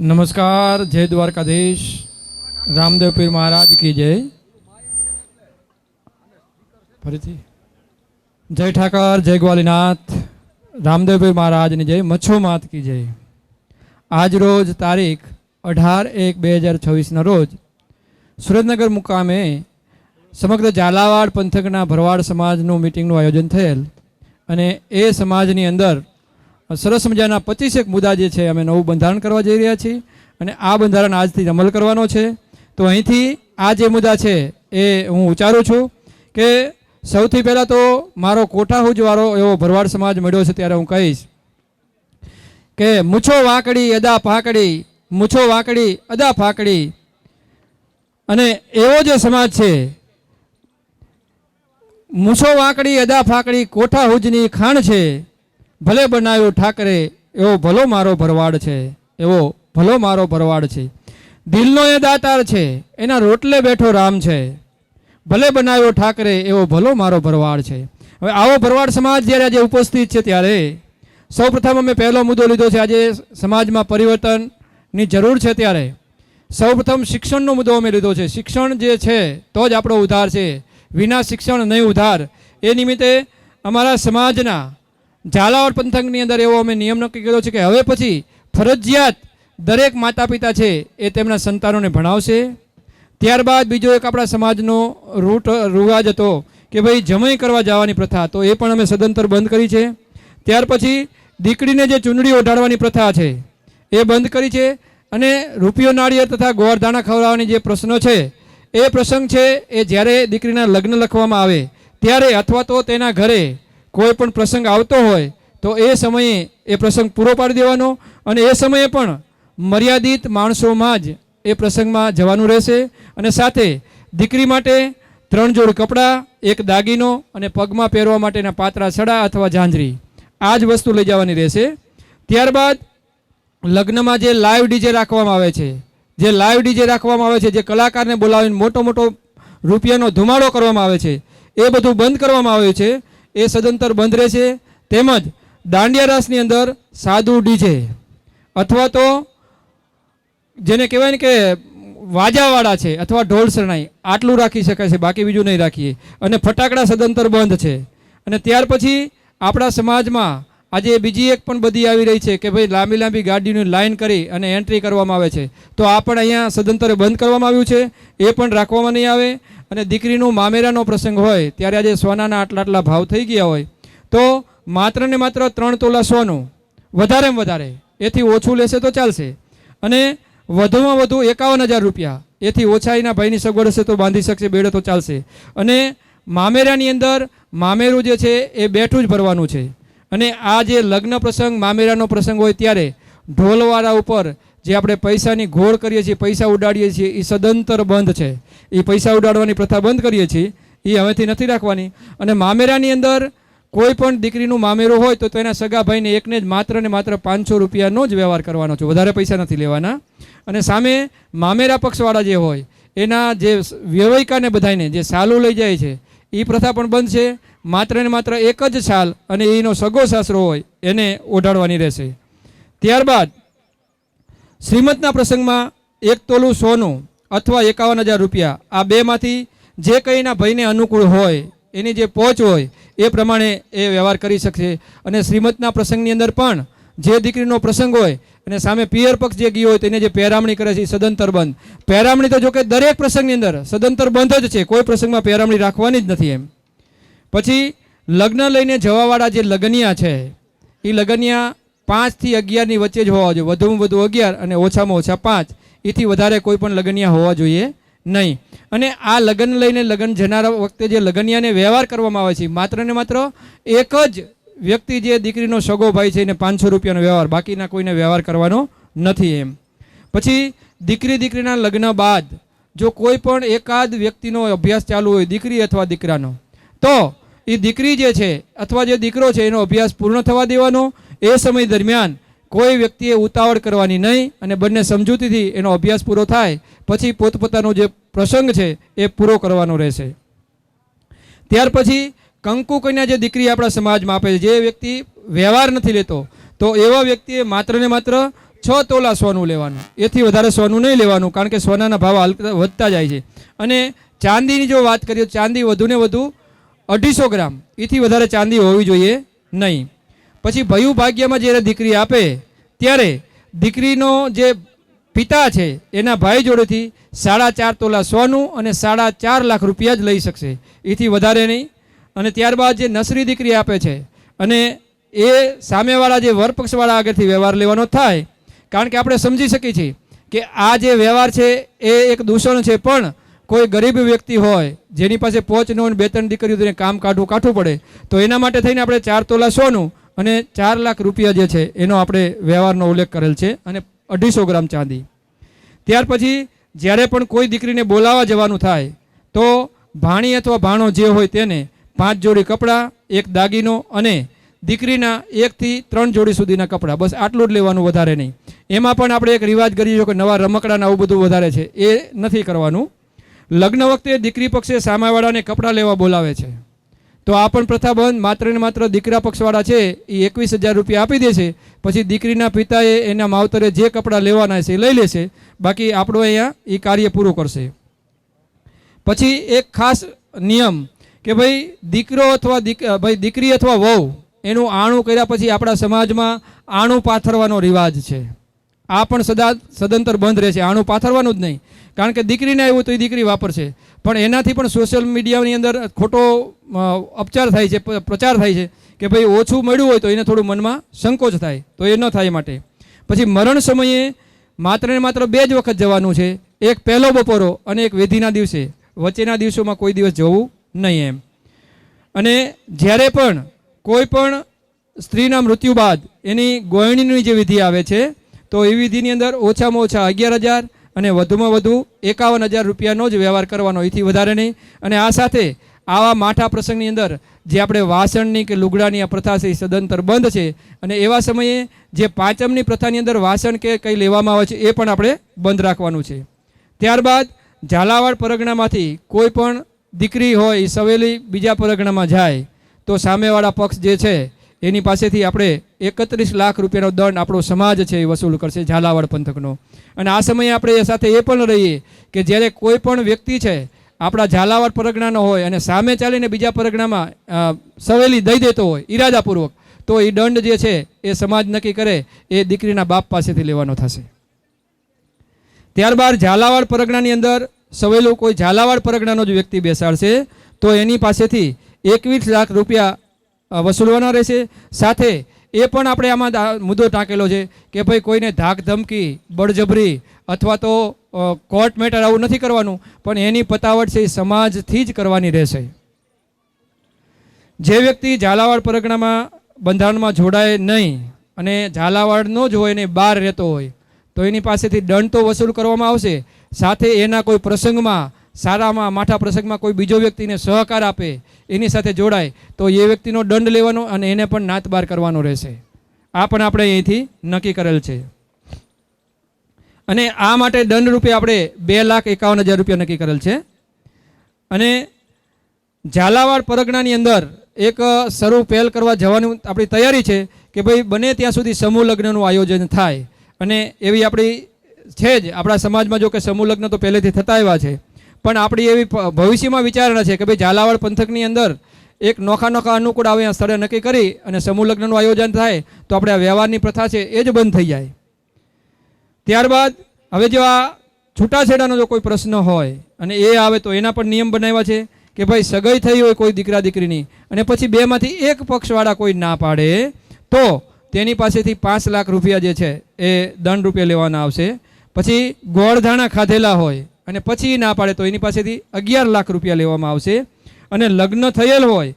નમસ્કાર જય દ્વારકાધીશ રામદેવ પીર મહારાજ કી જય ફરીથી જય ઠાકર જય ગ્વાલીનાથ રામદેવ પીર મહારાજની જય મચ્છો માત કી જય આજ રોજ તારીખ અઢાર એક બે હજાર છવ્વીસના રોજ સુરેન્દ્રનગર મુકામે સમગ્ર ઝાલાવાડ પંથકના ભરવાડ સમાજનું મિટિંગનું આયોજન થયેલ અને એ સમાજની અંદર સરસ મજાના પચીસેક મુદ્દા જે છે અમે નવું બંધારણ કરવા જઈ રહ્યા છીએ અને આ બંધારણ આજથી અમલ કરવાનો છે. તો અહીંથી આ જે મુદ્દા છે એ હું ઉચ્ચારું છું કે સૌથી પહેલાં તો મારો કોઠાહુજવાળો એવો ભરવાડ સમાજ મળ્યો છે ત્યારે હું કહીશ કે મૂછો વાંકડી અદા ફાંકડી, મૂછો વાંકડી અદા ફાંકડી. અને એવો જે સમાજ છે, મૂછો વાંકડી અદા ફાંકડી કોઠાહુજની ખાણ છે. ભલે બનાવ્યો ઠાકરે, એવો ભલો મારો ભરવાડ છે, એવો ભલો મારો ભરવાડ છે. દિલનો એ દાતાર છે, એના રોટલે બેઠો રામ છે. ભલે બનાવ્યો ઠાકરે, એવો ભલો મારો ભરવાડ છે. હવે આવો ભરવાડ સમાજ જ્યારે આજે ઉપસ્થિત છે ત્યારે સૌપ્રથમ અમે પહેલો મુદ્દો લીધો છે, આજે સમાજમાં પરિવર્તનની જરૂર છે ત્યારે. સૌપ્રથમ શિક્ષણનો મુદ્દો અમે લીધો છે. શિક્ષણ જે છે, તો જ આપણો ઉધાર છે. વિના શિક્ષણ નહીં ઉધાર. એ નિમિત્તે અમારા સમાજના ઝાલાવાડ પંથકની અંદર એવો અમે નિયમ નક્કી કર્યો છે કે હવે પછી ફરજિયાત દરેક માતા પિતા છે એ તેમના સંતાનોને ભણાવશે. ત્યારબાદ બીજો એક આપણા સમાજનો રૂટ, રિવાજ હતો કે ભાઈ જમાઈ કરવા જવાની પ્રથા, તો એ પણ અમે સદંતર બંધ કરી છે. ત્યાર પછી દીકરીને જે ચૂંદડી ઓઢાડવાની પ્રથા છે, એ બંધ કરી છે અને રૂપિયો નાળિયેર તથા ગોળધાણા ખવડાવવાની જે પ્રશ્નો છે, એ પ્રસંગ છે એ જ્યારે દીકરીના લગ્ન લખવામાં આવે, ત્યારે અથવા તો તેના ઘરે કોઈ પણ પ્રસંગ આવતો હોય, તો એ સમયે એ પ્રસંગ પૂરો પાડી દેવાનો અને એ સમયે પણ મર્યાદિત માણસોમાં જ એ પ્રસંગમાં જવાનું રહેશે અને સાથે દીકરી માટે ત્રણ જોડ કપડાં, એક દાગીનો અને પગમાં પહેરવા માટેના પાતળા સડા અથવા ઝાંઝરી. આ જ વસ્તુ લઈ જવાની રહેશે. ત્યારબાદ લગ્નમાં જે લાઈવ ડીજે રાખવામાં આવે છે, જે લાઈવ ડીજે રાખવામાં આવે છે, જે કલાકારને બોલાવીને મોટો મોટો રૂપિયાનો ધુમાડો કરવામાં આવે છે, એ બધું બંધ કરવામાં આવ્યું છે. એ સદંતર બંધ રહેશે. તેમજ દાંડિયા રાસની અંદર સાદું ડીજે અથવા તો જેને કહેવાય ને કે વાજાવાળા છે અથવા ઢોલ શરણાઈ, આટલું રાખી શકાય છે, બાકી બીજું નહીં રાખીએ. અને ફટાકડા સદંતર બંધ છે. અને ત્યાર પછી આપણા સમાજમાં આજે બીજી એક પણ બધી આવી રહી છે કે ભાઈ લાંબી લાંબી ગાડીની લાઈન કરી અને એન્ટ્રી કરવામાં આવે છે. તો આ પણ અહીંયા સદંતરે બંધ કરવામાં આવ્યું છે. એ પણ રાખવામાં નહીં આવે. અને દીકરીનું મામેરાનો પ્રસંગ હોય, ત્યારે આજે સોનાના આટલા આટલા ભાવ થઈ ગયા હોય. તો માત્ર ને માત્ર ત્રણ તોલા સોનું વધારેમાં વધારે, એથી ઓછું લેશે તો ચાલશે. અને વધુમાં વધુ એકાવન હજાર રૂપિયા, એથી ઓછા એના ભાઈની સગવડ હશે તો બાંધી શકશે, બેડે તો ચાલશે. અને મામેરાની અંદર મામેરું જે છે, એ બેઠું જ ભરવાનું છે. અને આ જે લગ્ન પ્રસંગ, મામેરાનો પ્રસંગ હોય ત્યારે ઢોલવાળા ઉપર જે આપણે પૈસાની ઘોળ કરીએ છીએ, પૈસા ઉડાડીએ છીએ એ સદંતર બંધ છે. એ પૈસા ઉડાડવાની પ્રથા બંધ કરીએ છીએ એ હવેથી નથી રાખવાની. અને મામેરાની અંદર કોઈ પણ દીકરીનું મામેરું હોય તો તેના સગા ભાઈને એકને જ માત્ર ને માત્ર પાંચસો રૂપિયાનો જ વ્યવહાર કરવાનો છે. વધારે પૈસા નથી લેવાના. અને સામે મામેરા પક્ષવાળા જે હોય, એના જે વ્યવહિકાને બધાને જે સાલું લઈ જાય છે એ પ્રથા પણ બંધ છે. માત્ર ને માત્ર એક જ છાલ અને એનો સગો સાસરો હોય એને ઓઢાડવાની રહેશે. ત્યારબાદ શ્રીમતના પ્રસંગમાં એક તોલું સોનું અથવા એકાવન હજાર રૂપિયા આ બેમાંથી જે કંઈના ભાઈને અનુકૂળ હોય, એની જે પહોંચ હોય, એ પ્રમાણે એ વ્યવહાર કરી શકશે. અને શ્રીમતના પ્રસંગની અંદર પણ જે દીકરીનો પ્રસંગ હોય અને સામે પિયર પક્ષ જે ગયો હોય તેને જે પહેરામણી કરે છે એ સદંતર બંધ. પહેરામણી તો જોકે દરેક પ્રસંગની અંદર સદંતર બંધ જ છે. કોઈ પ્રસંગમાં પહેરામણી રાખવાની જ નથી એમ. પછી લગ્ન લઈને જવાવાળા જે લગનિયા છે, એ લગનિયા પાંચથી અગિયારની વચ્ચે જ હોવા જોઈએ. વધુમાં વધુ અગિયાર અને ઓછામાં ઓછા પાંચ. એથી વધારે કોઈ પણ લગનિયા હોવા જોઈએ નહીં. અને આ લગ્ન લઈને લગ્ન જનારા વખતે જે લગનિયાને વ્યવહાર કરવામાં આવે છે, માત્ર ને માત્ર એક જ વ્યક્તિ જે દીકરીનો સગો ભાઈ છે એને પાંચસો રૂપિયાનો વ્યવહાર, બાકીના કોઈને વ્યવહાર કરવાનો નથી એમ. પછી દીકરી દીકરીના લગ્ન બાદ જો કોઈ પણ એકાદ વ્યક્તિનો અભ્યાસ ચાલુ હોય, દીકરી અથવા દીકરાનો, તો એ દીકરી જે છે અથવા જે દીકરો છે એનો અભ્યાસ પૂર્ણ થવા દેવાનો. એ સમય દરમિયાન કોઈ વ્યક્તિએ ઉતાવળ કરવાની નહીં અને બંને સમજૂતીથી એનો અભ્યાસ પૂરો થાય, પછી પોતપોતાનો જે પ્રસંગ છે એ પૂરો કરવાનો રહેશે. ત્યાર પછી કંકુ કન્યા જે દીકરી આપણા સમાજમાં આપે છે, જે વ્યક્તિ વ્યવહાર નથી લેતો, તો એવા વ્યક્તિએ માત્ર ને માત્ર છ તોલા સોનું લેવાનું. એથી વધારે સોનું નહીં લેવાનું, કારણ કે સોનાના ભાવ વધતા જાય છે. અને ચાંદીની જો વાત કરીએ ચાંદી વધુને વધુ અઢીસો ગ્રામ. એથી વધારે ચાંદી હોવી જોઈએ નહીં. પછી ભયું ભાગ્યમાં જ્યારે દીકરી આપે, ત્યારે દીકરીનો જે પિતા છે, એના ભાઈ જોડેથી સાડા ચાર તોલા સોનું અને સાડા ચાર લાખ રૂપિયા જ લઈ શકશે. એથી વધારે નહીં. અને ત્યારબાદ જે નસરી દીકરી આપે છે, અને એ સામેવાળા જે વરપક્ષવાળા આગળથી વ્યવહાર લેવાનો થાય, કારણ કે આપણે સમજી શકીએ છીએ કે આ જે વ્યવહાર છે, એ એક દૂષણ છે, પણ કોઈ ગરીબ વ્યક્તિ હોય, જેની પાસે પહોંચ ન હોય બે ત્રણ દીકરીઓ તેને કામ કાઢવું કાઢવું પડે, તો એના માટે થઈને આપણે ચાર તોલા સોનું અને ચાર લાખ રૂપિયા જે છે, એનો આપણે વ્યવહારનો ઉલ્લેખ કરેલ છે, અને અઢીસો ગ્રામ ચાંદી. ત્યાર પછી જ્યારે પણ કોઈ દીકરીને બોલાવવા જવાનું થાય, તો ભાણી અથવા ભાણો જે હોય તેને પાંચ જોડી કપડાં, એક દાગીનો અને દીકરીના એકથી ત્રણ જોડી સુધીના કપડાં. બસ આટલું જ લેવાનું વધારે નહીં. એમાં પણ આપણે એક રિવાજ કરીએ છીએ કે નવા રમકડાને આવું બધું વધારે છે. એ નથી કરવાનું. લગ્ન વખતે દીકરી પક્ષે સામાવાળાને કપડાં લેવા બોલાવે છે. તો આ પણ પ્રથા બંધ. માત્ર ને માત્ર દીકરા પક્ષવાળા છે, એ એકવીસ હજાર રૂપિયા આપી દે છે. પછી દીકરીના પિતાએ એના માવતરે જે કપડાં લેવાના છે એ લઈ લેશે. બાકી આપણો અહીંયા એ કાર્ય પૂરું કરશે. પછી એક ખાસ નિયમ કે ભાઈ દીકરો અથવા ભાઈ દીકરી અથવા વહુ, એનું આણું કર્યા પછી આપણા સમાજમાં આણું પાથરવાનો રિવાજ છે. આ પણ સદા, સદંતર બંધ રહેશે. આણું પાથરવાનું જ નહીં. કારણ કે દીકરીને આવ્યું તો એ દીકરી વાપરશે. પણ એનાથી પણ સોશિયલ મીડિયાની અંદર ખોટો અપચાર થાય છે પ્રચાર થાય છે કે ભાઈ ઓછું મળ્યું હોય તો એને થોડું મનમાં સંકોચ થાય. તો એ ન થાય માટે. પછી મરણ સમયે માત્ર ને માત્ર બે જ વખત જવાનું છે. એક પહેલો બપોરો અને એક વેધીના દિવસે. વચ્ચેના દિવસોમાં કોઈ દિવસ જવું નહીં એમ. અને જ્યારે પણ કોઈ પણ સ્ત્રીના મૃત્યુ બાદ એની ગોયણીની જે વિધિ આવે છે, તો એ વિધિની અંદર ઓછામાં ઓછા અગિયાર હજાર અને વધુમાં વધુ એકાવન હજાર રૂપિયાનો જ વ્યવહાર કરવાનો, એથી વધારે નહીં. અને આ સાથે આવા માઠા પ્રસંગની અંદર જે આપણે વાસણની કે લુગડાની આ પ્રથા છે એ સદંતર બંધ છે અને એવા સમયે જે પાંચમની પ્રથાની અંદર વાસણ કે કંઈ લેવામાં આવે છે એ પણ આપણે બંધ રાખવાનું છે. ત્યારબાદ ઝાલાવાડ પરગણામાંથી કોઈ પણ દીકરી હોય એ સવેલી બીજા પરગણામાં જાય, તો સામેવાળા પક્ષ જે છે, એની પાસેથી આપણે એકત્રીસ લાખ રૂપિયાનો દંડ આપણો સમાજ છે એ વસૂલ કરશે ઝાલાવાડ પંથકનો. અને આ સમયે આપણે એ સાથે એ પણ રહીએ કે જ્યારે કોઈ પણ વ્યક્તિ છે, આપણા ઝાલાવાડ પરગણાનો હોય અને સામે ચાલીને બીજા પરગણામાં સવેલી દઈ દેતો હોય, ઈરાદાપૂર્વક, તો એ દંડ જે છે, એ સમાજ નક્કી કરે, એ દીકરીના બાપ પાસેથી લેવાનો થશે. ત્યારબાદ ઝાલાવાડ પરગણાની અંદર સવેલું કોઈ ઝાલાવાડ પરગણાનો જ વ્યક્તિ બેસાડશે, તો એની પાસેથી એકવીસ લાખ રૂપિયા વસૂલવાના રહેશે. સાથે એ પણ આપણે આમાં મુદ્દો ટાંકેલો છે કે ભાઈ કોઈને ધાક ધમકી બળજબરી અથવા તો કોર્ટ મેટર આવું નથી કરવાનું, પણ એની પતાવટ છે એ સમાજથી જ કરવાની રહેશે. જે વ્યક્તિ ઝાલાવાડ પરગણામાં બંધારણમાં જોડાય નહીં અને ઝાલાવાડનો જ હોય ને બહાર રહેતો હોય તો એની પાસેથી દંડ તો વસૂલ કરવામાં આવશે. સાથે એના કોઈ પ્રસંગમાં સારામાં માઠા પ્રસંગમાં કોઈ બીજો વ્યક્તિને સહકાર આપે, એની સાથે જોડાય, તો એ વ્યક્તિનો દંડ લેવાનો અને એને પણ નાત બાર કરવાનો રહેશે. આ પણ આપણે અહીંથી નક્કી કરેલ છે. અને આ માટે દંડ રૂપે આપણે બે લાખ એકાવન હજાર રૂપિયા નક્કી કરેલ છે. અને ઝાલાવાડ પરગણાની અંદર એક શરૂ પહેલ કરવા જવાની આપણી તૈયારી છે કે ભાઈ બને ત્યાં સુધી સમૂહ લગ્નનું આયોજન થાય. અને એવી આપણી છે જ. આપણા સમાજમાં જો કે સમૂહ લગ્ન તો પહેલેથી થતા આવ્યા છે. પણ આપણી એવી ભવિષ્યમાં વિચારણા છે કે ભાઈ ઝાલાવાડ પંથકની અંદર એક નોખા નોખા અનુકૂળ આવે આ સ્થળે નક્કી કરી અને સમૂહ લગ્નનું આયોજન થાય તો આપણે આ વ્યવહારની પ્રથા છે એ જ બંધ થઈ જાય. ત્યારબાદ હવે જો આ છૂટાછેડાનો જો કોઈ પ્રશ્ન હોય અને એ આવે તો એના પણ નિયમ બનાવ્યા છે કે ભાઈ સગાઈ થઈ હોય કોઈ દીકરા દીકરીની અને પછી બેમાંથી એક પક્ષવાળા કોઈ ના પાડે તો તેની પાસેથી પાંચ લાખ રૂપિયા જે છે એ દંડ રૂપિયા લેવાના આવશે. પછી ગોળધાણા ખાધેલા હોય અને પછી ના પાડે તો એની પાસેથી અગિયાર લાખ રૂપિયા લેવામાં આવશે. અને લગ્ન થયેલ હોય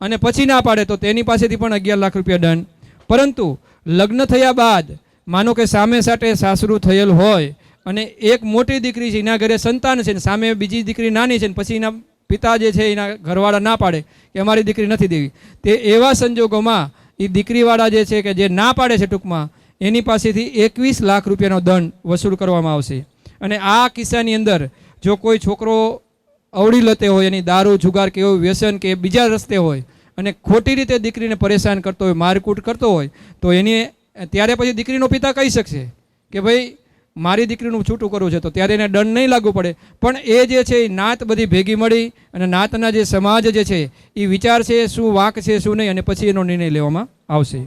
અને પછી ના પાડે તો તેની પાસેથી પણ અગિયાર લાખ રૂપિયા દંડ. પરંતુ લગ્ન થયા બાદ માનો કે સામે સાટે સાસરું થયેલ હોય અને એક મોટી દીકરી છે, એના ઘરે સંતાન છે ને સામે બીજી દીકરી નાની છે ને પછી એના પિતા જે છે એના ઘરવાળા ના પાડે કે અમારી દીકરી નથી દેવી. તે એવા સંજોગોમાં એ દીકરીવાળા જે છે કે જે ના પાડે છે ટૂંકમાં, એની પાસેથી એકવીસ લાખ રૂપિયાનો દંડ વસૂલ કરવામાં આવશે. અને આ કિસ્સાની અંદર જો કોઈ છોકરો અવળી લતે હોય, એની દારૂ, જુગાર કે એવું વ્યસન કે બીજા રસ્તે હોય અને ખોટી રીતે દીકરીને પરેશાન કરતો હોય, મારકૂટ કરતો હોય, તો એની, ત્યારે પછી દીકરીનો પિતા કહી શકશે કે ભાઈ મારી દીકરીનું છૂટું કરવું છે, તો ત્યારે એને દંડ નહીં લાગુ પડે. પણ એ જે છે, એ નાત બધી ભેગી મળી અને નાતના જે સમાજ જે છે, એ વિચાર છે, શું વાંક છે, શું નહીં, અને પછી એનો નિર્ણય લેવામાં આવશે.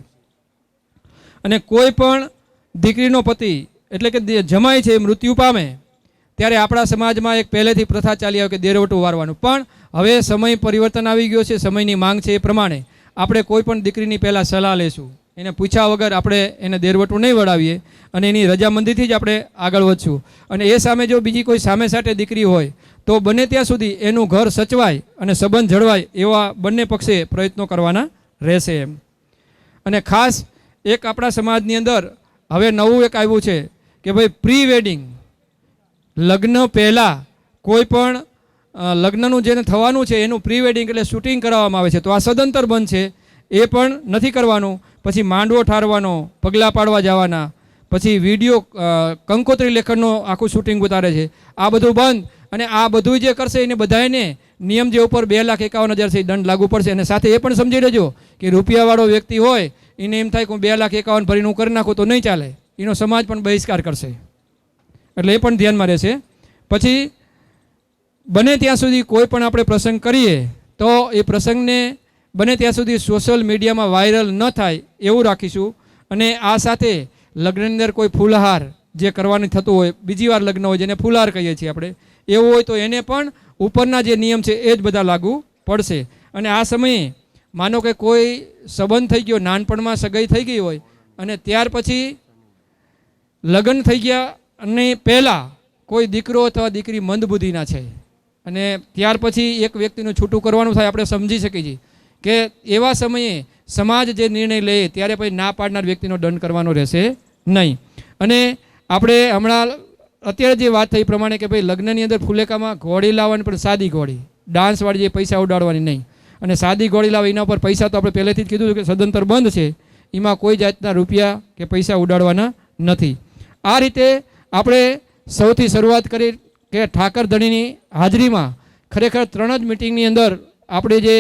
અને કોઈ પણ દીકરીનો પતિ, એટલે કે જમાય છે મૃત્યુ પામે, ત્યારે આપણા સમાજમાં એક પહેલેથી પ્રથા ચાલી આવે કે દેરવટું વારવાનું. પણ હવે સમય પરિવર્તન આવી ગયો છે, સમયની માંગ છે એ પ્રમાણે આપણે કોઈ પણ દીકરીની પહેલાં સલાહ લેશું. એને પૂછ્યા વગર આપણે એને દેરવટું નહીં વળાવીએ અને એની રજામંદીથી જ આપણે આગળ વધશું. અને એ સામે જો બીજી કોઈ સામે સાટે દીકરી હોય, તો બને ત્યાં સુધી એનું ઘર સચવાય અને સંબંધ જળવાય એવા બંને પક્ષે પ્રયત્નો કરવાના રહેશે એમ. અને ખાસ એક આપણા સમાજની અંદર હવે નવું એક આવ્યું છે કે ભાઈ પ્રી વેડિંગ લગ્ન પહેલાં કોઈ પણ લગ્નનું જેને થવાનું છે એનું પ્રી વેડિંગ એટલે શૂટિંગ કરાવવામાં આવે છે. તો આ સદંતર બંધ છે. એ પણ નથી કરવાનું. પછી માંડવો ઠારવાનો, પગલાં પાડવા જવાના. પછી વીડિયો કંકોત્રી લેખનનો આખું શૂટિંગ ઉતારે છે. આ બધું બંધ અને આ બધું જે કરશે એને બધાને નિયમ જે ઉપર બે લાખ એકાવન હજાર છે દંડ લાગુ પડશે. અને સાથે એ પણ સમજી લેજો કે રૂપિયાવાળો વ્યક્તિ હોય, એને એમ થાય કે હું બે લાખ એકાવન ભરીને હું કરી નાખું તો નહીં ચાલે. એનો સમાજ પણ બહિષ્કાર કરશે. એટલે એ પણ ધ્યાનમાં રહેશે. પછી બને ત્યાં સુધી કોઈ પણ આપણે પ્રસંગ કરીએ, તો એ પ્રસંગને બને ત્યાં સુધી સોશિયલ મીડિયામાં વાયરલ ન થાય એવું રાખીશું. અને આ સાથે લગ્નની અંદર કોઈ ફૂલહાર જે કરવાનું થતું હોય, બીજી વાર લગ્ન હોય જેને ફૂલહાર કહીએ છીએ આપણે, એવું હોય તો એને પણ ઉપરના જે નિયમ છે એ જ બધા લાગુ પડશે. અને આ સમયે માનો કે કોઈ સંબંધ થઈ ગયો, નાનપણમાં સગાઈ થઈ ગઈ હોય અને ત્યાર પછી લગ્ન થઈ ગયા અને પહેલાં કોઈ દીકરો અથવા દીકરી મંદબુદ્ધિના છે. અને ત્યાર પછી એક વ્યક્તિનું છૂટું કરવાનું થાય, આપણે સમજી શકીએ છીએ. કે એવા સમયે સમાજ જે નિર્ણય લે ત્યારે પછી ના પાડનાર વ્યક્તિનો દંડ કરવાનો રહેશે નહીં. અને આપણે હમણાં અત્યારે જે વાત થઈ પ્રમાણે કે ભાઈ લગ્નની અંદર ફુલેકામાં ઘોડી લાવવાની પણ સાદી ઘોડી, ડાન્સવાળી જે પૈસા ઉડાડવાની નહીં. અને સાદી ઘોડી લાવે એના પર પૈસા તો આપણે પહેલેથી જ કીધું કે સદંતર બંધ છે, એમાં કોઈ જાતના રૂપિયા કે પૈસા ઉડાડવાના નથી. આ રીતે આપણે સૌથી શરૂઆત કરી કે ઠાકર ધણીની હાજરીમાં ખરેખર ત્રણ જ મિટિંગની અંદર આપણે જે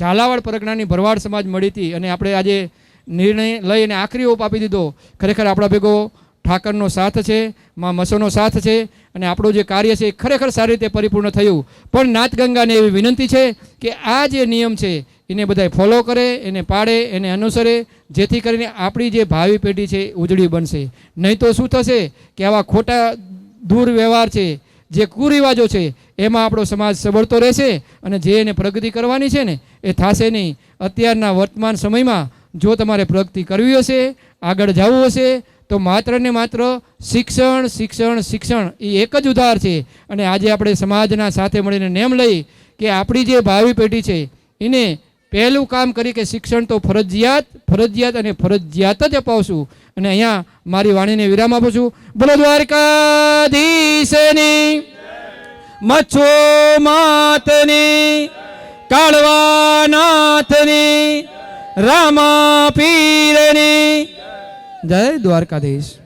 ઝાલાવાડ પરગણાની ભરવાડ સમાજ મળી હતી અને આપણે આજે નિર્ણય લઈ અને આખરી ઓપ આપી દીધો. ખરેખર આપણા ભેગો ઠાકરનો સાથ છે, માં મસોનો સાથ છે અને આપણું જે કાર્ય છે એ ખરેખર સારી રીતે પરિપૂર્ણ થયું. પણ નાથગંગાને એવી વિનંતી છે કે આ જે નિયમ છે એને બધાય ફોલો કરે, એને પાડે, એને અનુસરે, જેથી કરીને આપણી જે ભાવિ પેઢી છે ઉજળી બનશે. નહીં તો શું થશે કે આવા ખોટા દુર્વ્યવહાર છે જે કુરિવાજો છે, એમાં આપણો સમાજ સબળતો રહેશે અને જે એને પ્રગતિ કરવાની છે ને, એ થશે નહીં. અત્યારના વર્તમાન સમયમાં જો તમારે પ્રગતિ કરવી હશે, આગળ જવું હશે, તો માત્ર ને માત્ર શિક્ષણ શિક્ષણ શિક્ષણ એ એક જ ઉધાર છે. અને આજે આપણે સમાજના સાથે મળીને નેમ લઈ કે આપણી જે ભાવિ પેઢી છે, એને પહેલું કામ કરી કે શિક્ષણ તો ફરજિયાત ફરજિયાત અને ફરજિયાત જ અપાવશું. અને અહીંયા મારી વાણીને વિરામ આપું છું. બોલો દ્વારકાધીશની મચ્છો માતની કાળવાનાથની રામા પીરની જય દ્વારકાધીશ.